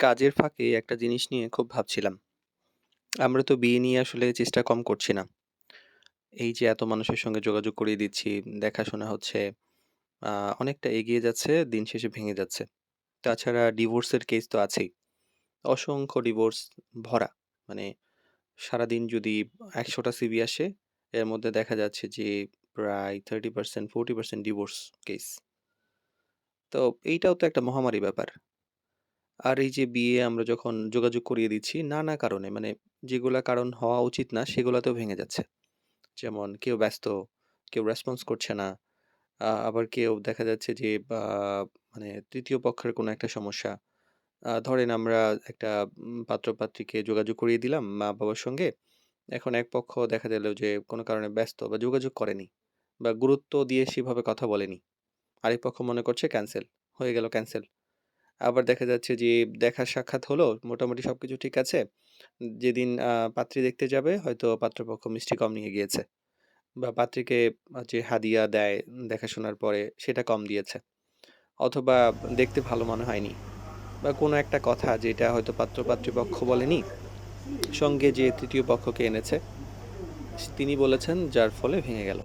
কাজের ফাঁকে একটা জিনিস নিয়ে খুব ভাবছিলাম। আমরা তো বিয়ে নিয়ে আসলে চেষ্টা কম করছি না। এই যে এত মানুষের সঙ্গে যোগাযোগ করিয়ে দিচ্ছি, দেখাশোনা হচ্ছে, অনেকটা এগিয়ে যাচ্ছে, দিন শেষে ভেঙে যাচ্ছে। তাছাড়া ডিভোর্সের কেস তো আছেই। অসংখ্য ডিভোর্স ভরা। মানে সারাদিন যদি ১০০ টা সিভি আসে, এর মধ্যে দেখা যাচ্ছে যে প্রায় 30% 40% ডিভোর্স কেস। তো এইটাও তো একটা মহামারী ব্যাপার। আর এই যে বিয়ে আমরা যখন যোগাযোগ করিয়ে দিচ্ছি নানা কারণে মানে যেগুলা কারণ হওয়া উচিত না সেগুলাতেও ভেঙে যাচ্ছে। যেমন কেউ ব্যস্ত, কেউ রেসপন্স করছে না। আবার কেউ দেখা যাচ্ছে যে মানে ৩য় পক্ষের কোনো একটা সমস্যা। ধরেন আমরা একটা পাত্র-পাত্রীকে যোগাযোগ করিয়ে দিলাম মা-বাবার সঙ্গে। এখন এক পক্ষ দেখা গেল যে কোনো কারণে ব্যস্ত বা যোগাযোগ করেনি বা গুরুত্ব দিয়ে সেভাবে কথা বলেনি। আরেক পক্ষ মনে করছে ক্যানসেল, হয়ে গেল ক্যানসেল। আবার দেখা যাচ্ছে যে দেখা সাক্ষাৎ হলো, মোটামুটি সব কিছু ঠিক আছে। যেদিন পাত্রী দেখতে যাবে হয়তো পাত্রপক্ষ মিষ্টি কম নিয়ে গিয়েছে বা পাত্রীকে যে হাদিয়া দেয় দেখাশোনার পরে সেটা কম দিয়েছে। অথবা দেখতে ভালো মনে হয়নি বা কোনো একটা কথা যেটা হয়তো পাত্র-পাত্রীপক্ষ বলেনি, সঙ্গে যে তৃতীয় পক্ষকে এনেছে তিনি বলেছেন যার ফলে ভেঙে গেল।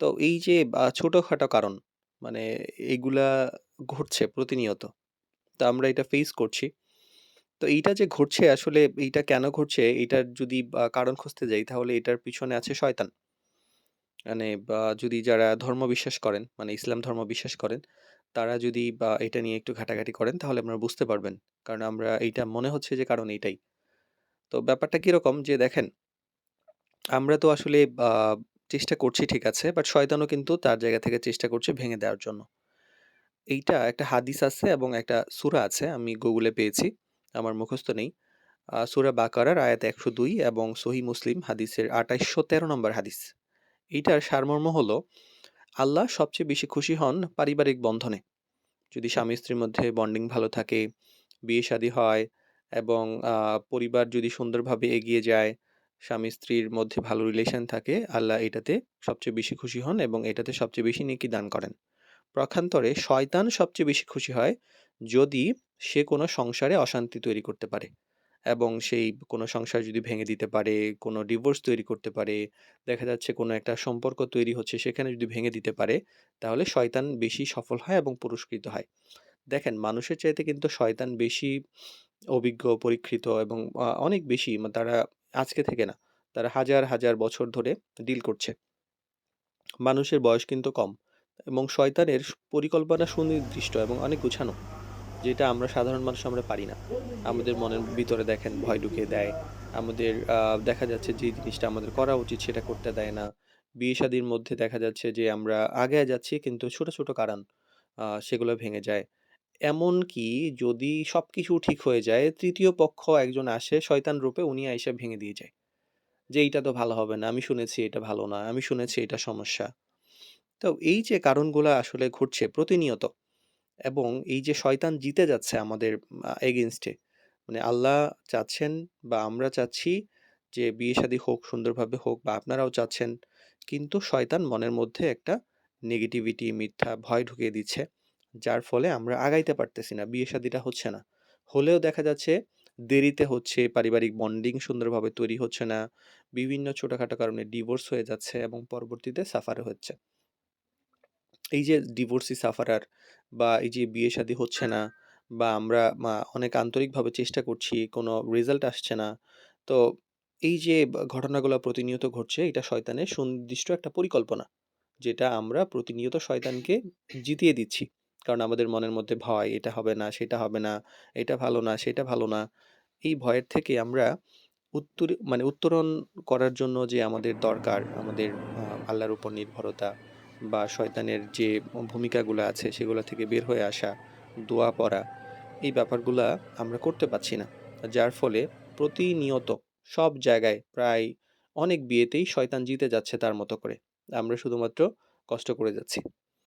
তো এই যে ছোটোখাটো কারণ মানে এগুলা ঘটছে প্রতিনিয়ত। তো আমরা এটা ফেস করছি। তো এইটা যে ঘটছে আসলে এইটা কেন ঘটছে এইটার যদি কারণ খুঁজতে যাই তাহলে এটার পিছনে আছে শয়তান। মানে যদি যারা ধর্ম বিশ্বাস করেন, মানে ইসলাম ধর্ম বিশ্বাস করেন, তারা যদি বা এটা নিয়ে একটু ঘাটাঘাটি করেন তাহলে আপনারা বুঝতে পারবেন। কারণ আমরা এইটা মনে হচ্ছে যে কারণ এইটাই। তো ব্যাপারটা কীরকম যে দেখেন আমরা তো আসলে চেষ্টা করছি ঠিক আছে। বাট শয়তানও কিন্তু তার জায়গা থেকে চেষ্টা করছে ভেঙে দেওয়ার জন্য। এইটা একটা হাদিস আছে এবং একটা সূরা আছে। আমি গুগলে পেয়েছি। আমার মুখস্থ নেই। সূরা বাকারার আয়াত ১০২ এবং সহি মুসলিম হাদিসের ২৮১৩ নম্বর হাদিস। এইটার সারমর্ম হলো, আল্লাহ সবচেয়ে বেশি খুশি হন পারিবারিক বন্ধনে। যদি স্বামী-স্ত্রীর মধ্যে বন্ডিং ভালো থাকে, বিয়ে-শাদী হয় এবং পরিবার যদি সুন্দরভাবে এগিয়ে যায়, স্বামী-স্ত্রীর মধ্যে ভালো রিলেশন থাকে, আল্লাহ এটাতে সবচেয়ে বেশি খুশি হন এবং এটাতে সবচেয়ে বেশি নেকি দান করেন। পক্ষান্তরে শয়তান সবচেয়ে বেশি খুশি হয় যদি সে কোনো সংসারে অশান্তি তৈরি করতে পারে এবং সেই কোনো সংসার যদি ভেঙে দিতে পারে, কোনো ডিভোর্স তৈরি করতে পারে, দেখা যাচ্ছে কোনো একটা সম্পর্ক তৈরি হচ্ছে সেখানে যদি ভেঙে দিতে পারে, তাহলে শয়তান বেশি সফল হয় এবং পুরস্কৃত হয়। দেখেন মানুষের চাইতে কিন্তু শয়তান বেশি অভিজ্ঞ, পরীক্ষিত এবং অনেক বেশি তারা আজকে থেকে না। তারা হাজার, হাজার বছর ধরে ডিল করছে। মানুষের বয়স কিন্তু কম এবং শয়তানের পরিকল্পনা সুনির্দিষ্ট এবং অনেক গুছানো। যেটা আমরা সাধারণ মানুষ আমরা পারি না। আমাদের মনের ভিতরে দেখেন ভয় ঢুকিয়ে দেয়। আমাদের দেখা যাচ্ছে যে জিনিসটা আমাদের করা উচিত সেটা করতে দেয় না। বিয়ে-শাদীর মধ্যে দেখা যাচ্ছে যে আমরা আগায়া যাচ্ছি কিন্তু ছোট, ছোট কারণ সেগুলো ভেঙে যায়। এমনকি যদি সব কিছু ঠিক হয়ে যায়, তৃতীয় পক্ষ একজন আসে শয়তান রূপে উনি আইসা ভেঙে দিয়ে যায়। যে এইটা তো ভালো হবে না। আমি শুনেছি এটা ভালো না। আমি শুনেছি এটা সমস্যা। তো এই যে কারণগুলো আসলে ঘটছে প্রতিনিয়ত এবং এই যে শয়তান জিতে যাচ্ছে আমাদের এগেনস্টে মানে আল্লাহ চাচ্ছেন বা আমরা চাচ্ছি যে বিয়ে-শাদী হোক, সুন্দরভাবে হোক বা আপনারাও চাচ্ছেন। কিন্তু শয়তান মনের মধ্যে একটা নেগেটিভিটি, মিথ্যা ভয় ঢুকিয়ে দিচ্ছে। যার ফলে আমরা আগাইতে পারতেছি না। বিয়ে-শাদীটা হচ্ছে না। হলেও দেখা যাচ্ছে দেরিতে হচ্ছে, পারিবারিক বন্ডিং সুন্দরভাবে তৈরি হচ্ছে না। বিভিন্ন ছোটোখাটো কারণে ডিভোর্স হয়ে যাচ্ছে এবং পরবর্তীতে সাফার হচ্ছে। এই যে ডিভোর্সি সাফারার বা এই যে বিয়ে-শাদী হচ্ছে না বা আমরা অনেক আন্তরিকভাবে চেষ্টা করছি, কোনো রেজাল্ট আসছে না। তো এই যে ঘটনাগুলো প্রতিনিয়ত ঘটছে এটা শয়তানের সুনির্দিষ্ট একটা পরিকল্পনা। যেটা আমরা প্রতিনিয়ত শয়তানকে জিতিয়ে দিচ্ছি। কারণ আমাদের মনের মধ্যে ভয়, এটা হবে না, সেটা হবে না, এটা ভালো না, সেটা ভালো না। এই ভয়ের থেকে আমরা উত্তর মানে উত্তরণ করার জন্য যে আমাদের দরকার, আমাদের আল্লাহর উপর নির্ভরতা বা শয়তানের যে ভূমিকাগুলো আছে সেগুলো থেকে বের হয়ে আসা, দোয়া পড়া, এই ব্যাপারগুলো আমরা করতে পারছি না। যার ফলে প্রতিনিয়ত সব জায়গায় প্রায় অনেক বিয়েতেই শয়তান জিতে যাচ্ছে তার মতো করে। আমরা শুধুমাত্র কষ্ট করে যাচ্ছি।